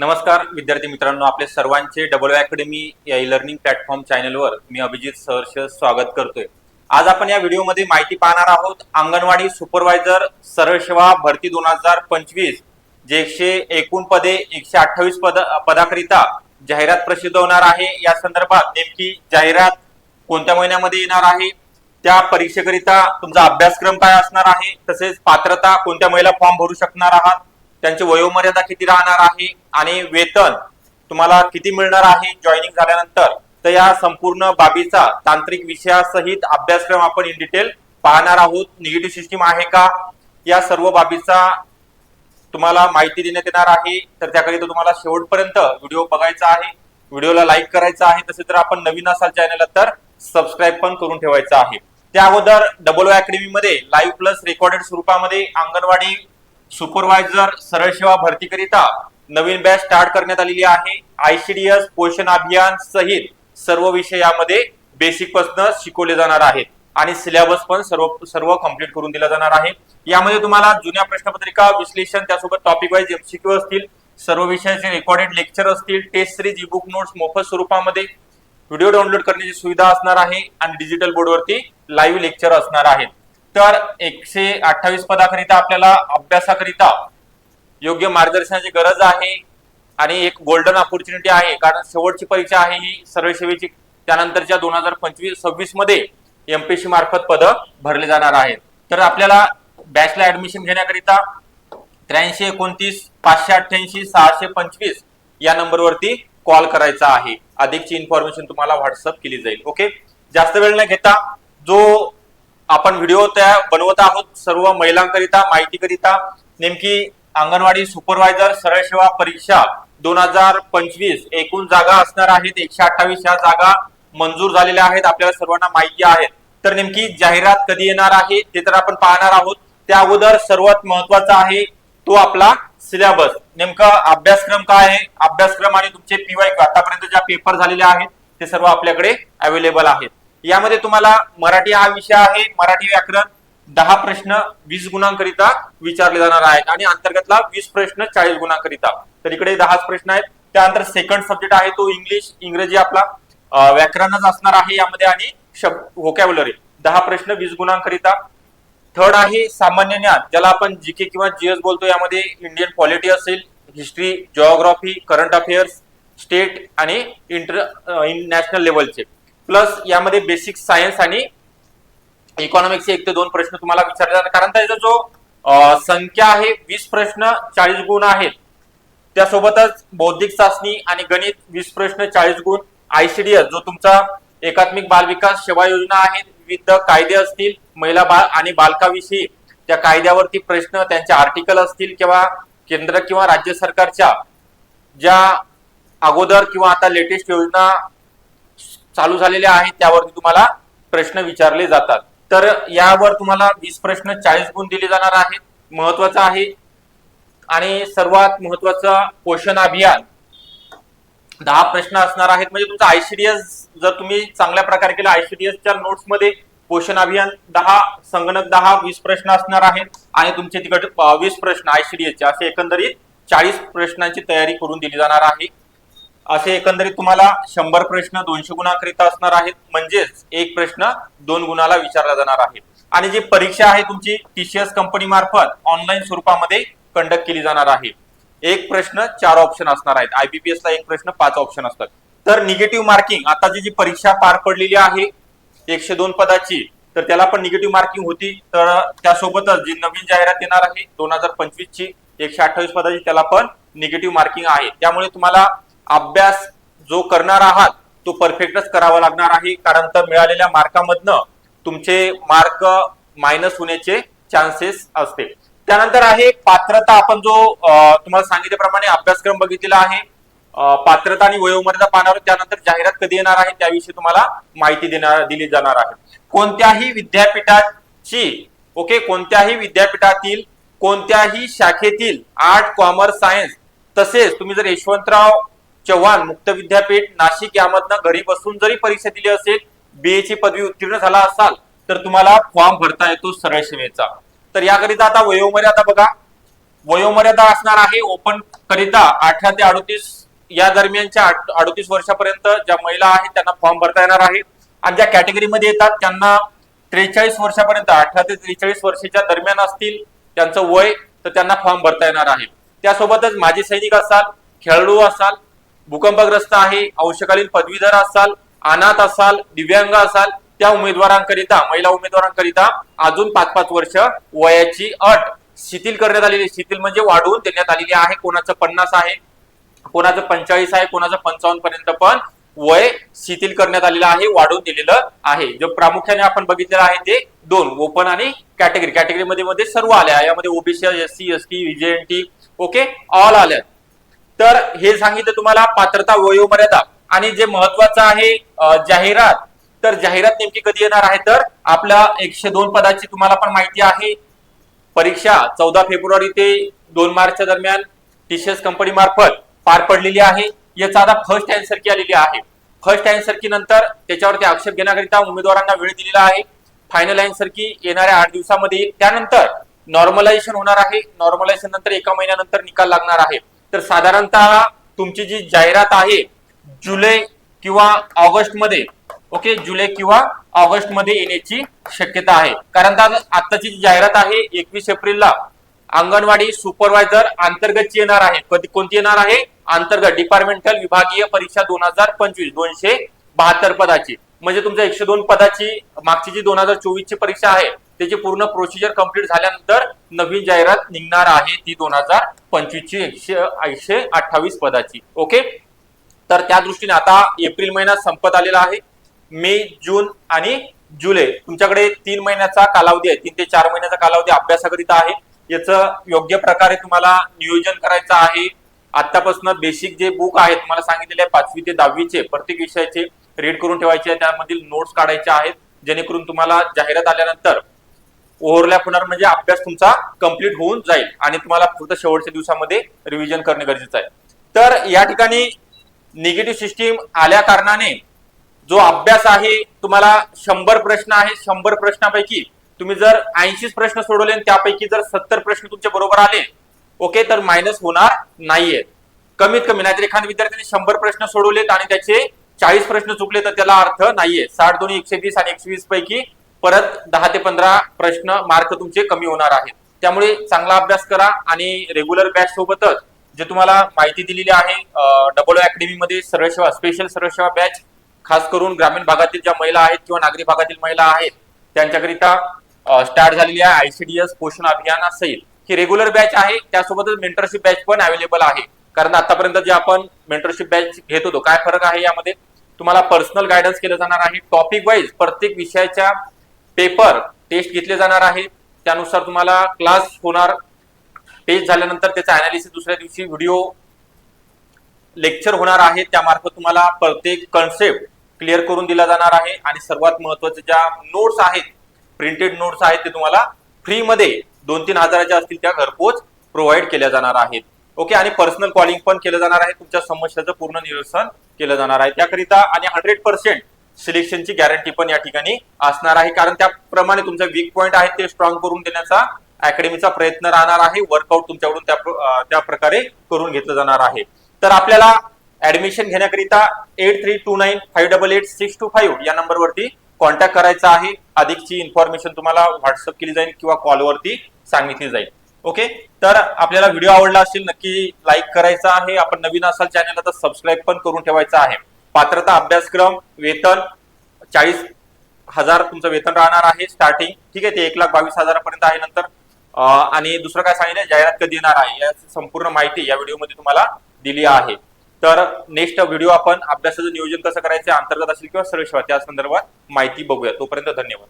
नमस्कार विद्यार्थी मित्रांनो. आपले सर्वांचे डबल अकॅडमी या ई लर्निंग प्लॅटफॉर्म चॅनलवर मी अभिजित सहर्ष स्वागत करतोय. आज आपण या व्हिडिओमध्ये माहिती पाहणार आहोत अंगणवाडी सुपरवायझर सरळ सेवा भरती दोन हजार पंचवीस जे एकशे एकूण पदे एकशे अठ्ठावीस पद पदाकरिता जाहिरात प्रसिद्ध होणार आहे. या संदर्भात नेमकी जाहिरात कोणत्या महिन्यामध्ये येणार आहे? त्या परीक्षेकरिता तुमचा अभ्यासक्रम काय असणार आहे? तसेच पात्रता कोणत्या महिला फॉर्म भरू शकणार आहात? त्यांची वयोमर्यादा किती राहणार आहे? आणि वेतन तुम्हाला किती मिळणार आहे जॉईनिंग झाल्यानंतर तर या संपूर्ण बाबीचा तांत्रिक विषयासहित अभ्यासक्रम आपण इन डिटेल पाहणार आहोत. निगेटिव्ह सिस्टीम आहे का? या सर्व बाबीचा तुम्हाला माहिती देण्यात येणार आहे. तर त्याकरिता तुम्हाला शेवटपर्यंत व्हिडिओ बघायचा आहे. व्हिडिओला लाईक करायचा आहे. तसे जर आपण नवीन असाल चॅनलला तर सबस्क्राईब पण करून ठेवायचं आहे. त्या अगोदर डबल अकॅडमी मध्ये लाईव्ह प्लस रेकॉर्डेड स्वरूपामध्ये अंगणवाडी सुपरवायझर सरळ सेवा भरतीकरिता नवीन बॅच स्टार्ट करण्यात आलेली आहे. आयसीडीएस पोषण अभियान सहित सर्व विषय यामध्ये बेसिकपासून शिकवले जाणार आहेत. आणि सिलेबस पण सर्व सर्व कंप्लीट करून दिला जाणार आहे. यामध्ये तुम्हाला जुन्या प्रश्नपत्रिका विश्लेषण त्यासोबत टॉपिक वाईज एमसीक्यू असतील सर्व विषयाचे रेकॉर्डेड लेक्चर असतील test series e book notes मोफत स्वरूपामध्ये व्हिडिओ डाउनलोड करण्याची सुविधा असणार आहे आणि डिजिटल बोर्डवरती लाईव्ह लेक्चर असणार आहेत. तर एकशे अठ्ठावीस पदाकरिता आपल्याला अभ्यासाकरिता योग्य मार्गदर्शनाची गरज आहे आणि एक गोल्डन ऑपॉर्च्युनिटी आहे. कारण शेवटची परीक्षा आहे ही सर्व सेवेची त्यानंतरच्या दोन हजार पंचवीस सव्वीसमध्ये एमपीसी मार्फत पद भरले जाणार आहेत. तर आपल्याला बॅचला ऍडमिशन घेण्याकरिता त्र्याऐंशी एकोणतीस पाचशे अठ्ठ्याऐंशी सहाशे पंचवीस या नंबरवरती कॉल करायचा आहे. अधिकची इन्फॉर्मेशन तुम्हाला व्हॉट्सअप केली जाईल. ओके जास्त वेळ न घेता जो आपण व्हिडिओ त्या बनवत आहोत सर्व महिलांकरिता माहितीकरिता नेमकी अंगणवाडी सुपरवायझर सरळ सेवा परीक्षा दोन हजार पंचवीस एकूण जागा असणार आहेत. एकशे अठ्ठावीस या जागा मंजूर झालेल्या आहेत. आपल्याला सर्वांना माहिती आहे तर नेमकी जाहिरात कधी येणार आहे ते तर आपण पाहणार आहोत. त्या अगोदर सर्वात महत्त्वाचा आहे तो आपला सिलेबस. नेमका अभ्यासक्रम काय आहे? अभ्यासक्रम आणि तुमचे पीवाय आतापर्यंत ज्या पेपर झालेले आहेत ते सर्व आपल्याकडे अवेलेबल आहेत. यामध्ये तुम्हाला मराठी हा विषय आहे. मराठी व्याकरण दहा प्रश्न वीस गुणांकरिता विचारले जाणार आहेत आणि अंतर्गतला वीस प्रश्न चाळीस गुणांकरिता. तर इकडे दहाच प्रश्न आहेत. त्यानंतर सेकंड सब्जेक्ट आहे तो इंग्लिश इंग्रजी आपला. व्याकरणच असणार आहे यामध्ये आणि शब्द व्होकॅब्युलरी दहा प्रश्न वीस गुणांकरिता. थर्ड आहे सामान्य ज्ञान. ज्याला आपण जीके किंवा जीएस बोलतो यामध्ये इंडियन पॉलिटी असेल history geography current affairs state आणि इंटर नॅशनल लेवलचे प्लस यामध्ये बेसिक सायन्स आणि इकॉनॉमिक्सचे एक ते दोन प्रश्न तुम्हाला विचारले जातात कारण त्याचा जो संख्या आहे वीस प्रश्न चाळीस गुण आहेत. त्यासोबतच बौद्धिक चाचणी आणि गणित वीस प्रश्न चाळीस गुण आयसीडीएस जो तुमचा एकात्मिक बाल विकास सेवा योजना आहे विविध कायदे असतील महिला बाल आणि बालकाविषयी. त्या कायद्यावरती प्रश्न त्यांचे आर्टिकल असतील किंवा केंद्र किंवा राज्य सरकारच्या ज्या अगोदर किंवा आता लेटेस्ट योजना चालू झालेल्या आहेत त्यावरती तुम्हाला प्रश्न विचारले जातात. तर यावर तुम्हाला वीस प्रश्न चाळीस गुण दिले जाणार आहेत. महत्वाचं आहे. आणि सर्वात महत्वाचं पोषण अभियान. दहा प्रश्न असणार आहेत. म्हणजे तुमचा आयसीडीएस जर तुम्ही चांगल्या प्रकारे केलं आयसीडीएसच्या नोट्समध्ये पोषण अभियान दहा संगणक दहा वीस प्रश्न असणार आहेत. आणि तुमचे तिकडे वीस प्रश्न आयसीडीएसचे. असे एकंदरीत चाळीस प्रश्नांची तयारी करून दिली जाणार आहे. असे एकंदरीत तुम्हाला शंभर प्रश्न दोनशे गुणाकरिता असणार आहेत. म्हणजेच एक प्रश्न दोन गुणाला विचारला जाणार आहे. आणि जी परीक्षा आहे तुमची टीसीएस कंपनी मार्फत ऑनलाईन स्वरूपामध्ये कंडक्ट केली जाणार आहे. एक प्रश्न चार ऑप्शन असणार आहेत. आयबीपीएस ला एक प्रश्न पाच ऑप्शन असतात. तर निगेटिव्ह मार्किंग आता जी जी परीक्षा पार पडलेली आहे एकशे दोन पदाची तर त्याला पण निगेटिव्ह मार्किंग होती. तर त्यासोबतच जी नवीन जाहिरात येणार आहे दोन हजार पंचवीस ची एकशे अठ्ठावीस पदाची त्याला पण निगेटिव्ह मार्किंग आहे. त्यामुळे तुम्हाला अभ्यास जो करणार आहात तो परफेक्टच करावा लागणार आहे. कारण तर मिळालेल्या मार्कामधनं तुमचे मार्क मायनस होण्याचे चान्सेस असते त्यानंतर आहे पात्रता. आपण जो तुम्हाला सांगितल्याप्रमाणे अभ्यासक्रम बघितलेला आहे पात्रता आणि वयोमर्यादा पाहणार त्यानंतर जाहिरात कधी येणार आहे त्याविषयी तुम्हाला माहिती देणार दिली जाणार आहे. कोणत्याही विद्यापीठाची ओके कोणत्याही विद्यापीठातील कोणत्याही शाखेतील आर्ट कॉमर्स सायन्स तसेच तुम्ही जर यशवंतराव चव्हाण मुक्त विद्यापीठ नाशिक यामधनं घरी बसून जरी परीक्षा दिली असेल बीए ची पदवी उत्तीर्ण झाला असाल तर तुम्हाला फॉर्म भरता येतो सरळ सेवेचा तर याकरिता आता वयोमर्यादा बघा. वयोमर्यादा असणार आहे ओपन करिता अठरा ते अडतीस या दरम्यानच्या अडतीस वर्षापर्यंत ज्या महिला आहेत त्यांना फॉर्म भरता येणार आहे. आणि ज्या कॅटेगरीमध्ये येतात त्यांना त्रेचाळीस वर्षापर्यंत अठरा ते त्रेचाळीस वर्षाच्या दरम्यान असतील त्यांचं वय तर त्यांना फॉर्म भरता येणार आहे. त्यासोबतच माजी सैनिक असाल खेळाडू असाल भूकंपग्रस्त आहे अंशकालीन पदवीधर असाल अनाथ असाल दिव्यांग असाल त्या उमेदवारांकरिता महिला उमेदवारांकरिता अजून पाच पाच वर्ष वयाची अट शिथिल करण्यात आलेली शिथिल म्हणजे वाढवून देण्यात आलेली आहे. कोणाचं पन्नास आहे कोणाचं पंचाळीस आहे कोणाचं पंचावन्न पर्यंत पण वय शिथिल करण्यात आलेलं आहे वाढवून दिलेलं आहे. जे प्रामुख्याने आपण बघितलेलं आहे ते दोन ओपन आणि कॅटेगरी. कॅटेगरी मध्ये मध्ये सर्व आल्या. यामध्ये OBC S C S T VJNT okay all आल्या. तर हे सांगितलं तुम्हाला पात्रता वयोमर्यादा आणि जे महत्वाचं आहे जाहिरात तर जाहिरात नेमकी कधी येणार आहे? तर आपल्या एकशे दोन पदाची तुम्हाला पण माहिती आहे. परीक्षा चौदा फेब्रुवारी ते दोन मार्चच्या दरम्यान टीसीएस कंपनी मार्फत पार पडलेली आहे. याचा आता फर्स्ट अँसर की आलेली आहे. फर्स्ट अँसर की नंतर त्याच्यावरती आक्षेप घेण्याकरिता उमेदवारांना वेळ दिलेला आहे. फायनल अँसर की येणाऱ्या आठ दिवसामध्ये. येईल त्यानंतर नॉर्मलायझेशन होणार आहे. नॉर्मलायझेशन नंतर एका महिन्यानंतर निकाल लागणार आहे. तर साधारणतः तुमची जी जाहिरात आहे जुलै किंवा ऑगस्टमध्ये ओके जुलै किंवा ऑगस्टमध्ये येण्याची शक्यता आहे. कारण आताची जी जाहिरात आहे एकवीस एप्रिलला अंगणवाडी सुपरवायझर अंतर्गतची येणार आहे. कधी कोणती येणार आहे? अंतर्गत डिपार्टमेंटल विभागीय परीक्षा दोन हजार पंचवीस दोनशे बहात्तर पदाची. म्हणजे तुमच्या एकशे दोन पदाची मागची जी दोन हजार चोवीस ची परीक्षा आहे त्याची पूर्ण प्रोसिजर कंप्लीट झाल्यानंतर नवीन जाहिरात निघणार आहे ती दोन हजार पंचवीस ची एकशे एकशे अठ्ठावीस पदाची. ओके? तर त्या दृष्टीने आता एप्रिल महिना संपत आलेला आहे. मे जून आणि जुलै. तुमच्याकडे तीन महिन्याचा कालावधी आहे. तीन ते चार महिन्याचा कालावधी अभ्यासाकरिता आहे. याचं योग्य प्रकारे तुम्हाला नियोजन करायचं आहे. आतापासून बेसिक जे बुक आहे तुम्हाला सांगितलेले आहे पाचवी ते दहावीचे प्रत्येक विषयाचे रीड करून ठेवायचे त्यामधील नोट्स काढायचे आहेत. जेणेकरून तुम्हाला जाहिरात आल्यानंतर ओव्हरलॅप होणार म्हणजे अभ्यास तुमचा कंप्लीट होऊन जाईल आणि तुम्हाला फक्त शेवटच्या दिवसामध्ये रिव्हिजन करणे गरजेचं आहे. तर या ठिकाणी निगेटिव्ह सिस्टीम आल्या कारणाने जो अभ्यास आहे तुम्हाला शंभर प्रश्न आहे शंभर प्रश्नापैकी तुम्ही जर ऐंशीच प्रश्न सोडवले आणि त्यापैकी जर सत्तर प्रश्न तुमच्या बरोबर आले ओके तर मायनस होणार नाहीये. कमीत कमी नाहीतर एखाद्या विद्यार्थ्याने शंभर प्रश्न सोडवलेत आणि त्याचे चाळीस प्रश्न चुकले तर त्याला अर्थ नाहीये. साठ दोन्ही एकशे वीस आणि एकशे वीस पैकी परत दहा ते पंधरा प्रश्न मार्क तुमचे कमी होणार आहेत. त्यामुळे चांगला अभ्यास करा आणि रेग्युलर बॅच सोबतच जे तुम्हाला माहिती दिलेली आहे डबल अकॅडमीमध्ये सरळ सेवा स्पेशल सरळ सेवा बॅच खास करून ग्रामीण भागातील ज्या महिला आहेत किंवा नागरी भागातील महिला आहेत त्यांच्याकरिता स्टार्ट झालेली आहे आयसीडीएस पोषण अभियान असेल. ही रेग्युलर बॅच आहे त्यासोबतच मेंटरशिप बॅच पण अवेलेबल आहे. कारण आतापर्यंत जे आपण मेंटरशिप बॅच घेत होतो काय फरक आहे यामध्ये? तुम्हाला पर्सनल गायडन्स केलं जाणार आहे. टॉपिक वाईज प्रत्येक विषयाच्या पेपर टेस्ट घेतले जाणार आहे. त्यानुसार तुम्हाला क्लास होणार. टेस्ट झाल्यानंतर त्याचा अनालिसिस दुसऱ्या दिवशी व्हिडिओ लेक्चर होणार आहे. त्यामार्फत तुम्हाला प्रत्येक कन्सेप्ट क्लिअर करून दिला जाणार आहे. आणि सर्वात महत्त्वाचे ज्या नोट्स आहेत प्रिंटेड नोट्स आहेत ते तुम्हाला फ्रीमध्ये दोन तीन हजाराच्या असतील त्या घरपोच प्रोव्हाइड केल्या जाणार आहेत. ओके आणि पर्सनल कॉलिंग पण केलं जाणार आहे. तुमच्या समस्याचं पूर्ण निरसन केलं जाणार आहे. त्याकरिता आणि हंड्रेड पर्सेंट सिलेक्शनची गॅरंटी पण या ठिकाणी असणार आहे. कारण त्याप्रमाणे तुमचा वीक पॉईंट आहे ते स्ट्रॉंग करून देण्याचा अकॅडमीचा प्रयत्न राहणार आहे. वर्कआउट तुमच्याकडून त्या त्या प्रकारे करून घेतलं जाणार आहे. तर आपल्याला ऍडमिशन घेण्याकरिता eight three two nine five double eight six two five या नंबरवरती कॉन्टॅक्ट करायचा आहे. अधिकची इन्फॉर्मेशन तुम्हाला व्हॉट्सअप केली जाईल किंवा कॉलवरती सांगितली जाईल. ओके तर आपल्याला व्हिडिओ आवडला असेल नक्की लाईक करायचा आहे. आपण नवीन असाल चॅनलला तर सबस्क्राईब पण करून ठेवायचा आहे. पात्रता अभ्यासक्रम वेतन चाळीस हजार तुमचं वेतन राहणार आहे स्टार्टिंग ठीक आहे ते एक लाख बावीस हजारापर्यंत आहे नंतर. आणि दुसरं काय सांगितलं? जाहिरात कधी येणार आहे? याची संपूर्ण माहिती या व्हिडिओमध्ये तुम्हाला दिली आहे. तर नेक्स्ट व्हिडिओ आपण अभ्यासाचं नियोजन कसं करायचं अंतर्गत असेल किंवा सर्वेश्वर त्या संदर्भात माहिती बघूया. तोपर्यंत धन्यवाद.